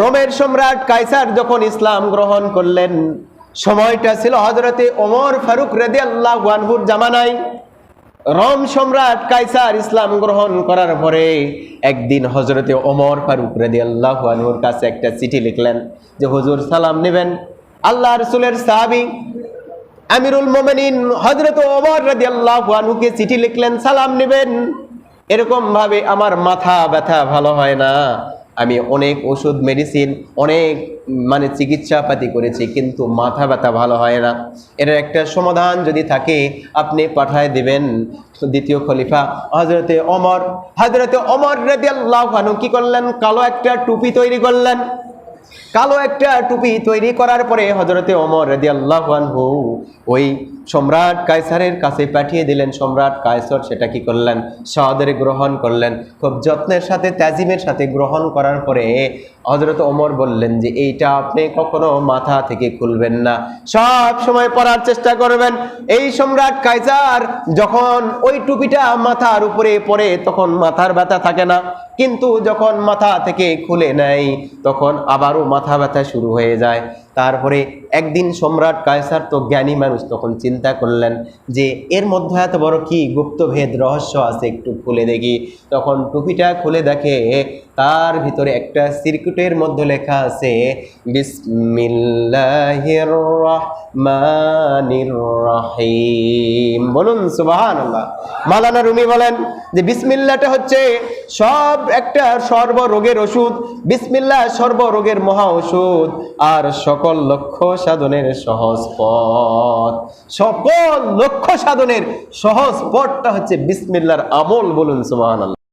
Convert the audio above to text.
রোমের সম্রাট কাইসার যখন ইসলাম গ্রহণ করলেন, সময়টা ছিল হজরতে ওমর ফারুক রেদি আল্লাহ ওয়ানহুর জামানায়। রোম সম্রাট কাইসার ইসলাম গ্রহণ করার পরে একদিন হজরতে ওমর ফারুক রেদি আল্লাহ ওয়ানহুর কাছে একটা চিঠি লিখলেন যে, হুজুর, সালাম নেবেন। আল্লাহ রসুলের সাহাবি আমিরুল মোমেনিন হজরত ওমর রাজি আল্লাহ আনহুকে চিঠি লিখলেন, সালাম নেবেন। এরকম ভাবে আমার মাথা ব্যথা ভালো হয় না। আমি অনেক ওষুধ মেডিসিন অনেক মানে চিকিৎসাপাতি করেছি, কিন্তু মাথা ব্যথা ভালো হয় না। এটার একটা সমাধান যদি থাকে, আপনি পাঠায় দিবেন। দ্বিতীয় খলিফা হজরতে অমর হজরতে অমর রেদি আল্লাহ কি করলেন? কালো একটা টুপি তৈরি করলেন। কালো একটা টুপি তৈরি করার পরে হজরতে অমর রেদি আল্লাহানহু ওই সম্রাট কায়সারের কাছে পাঠিয়ে দিলেন, সম্রাট কায়সর, সেটা কি করলেন? সাদরে গ্রহণ করলেন। খুব যত্নের সাথে, তাজিমের সাথে গ্রহণ করার পরে হজরত ওমর বললেন যে, এইটা আপনি কখনো মাথা থেকে খুলবেন না। সব সময় পরার চেষ্টা করবেন। এই সম্রাট কাইজার যখন ওই টুপিটা মাথার উপরে পড়ে, তখন মাথার ব্যথা থাকে না। কিন্তু যখন মাথা থেকে খুলে নেয়, তখন আবারও মাথা ব্যথা শুরু হয়ে যায়। তারপরে একদিন সম্রাট কায়সার তো জ্ঞানী মানুষ তখন চিন্তা করলেন যে এর মধ্যে এত বড় কি গুপ্তভেদ রহস্য আছে একটু খুলে দেখি। তখন টুপিটা খুলে দেখে তার ভিতরে একটা সিরকুটের মধ্যে লেখা আছে বলুন, সুবহানাল্লাহ। মালানা রুমি বলেন যে বিসমিল্লাটা হচ্ছে সব একটা সর্ব রোগের ওষুধ। বিস্মিল্লার সর্ব রোগের মহা ওষুধ। আর সকল লক্ষ্য সাধনের সহজ পথ। সকল লক্ষ্য সাধনের সহজ পথটা হচ্ছে বিসমিল্লার আমল বলুন, সুবহানাল্লাহ।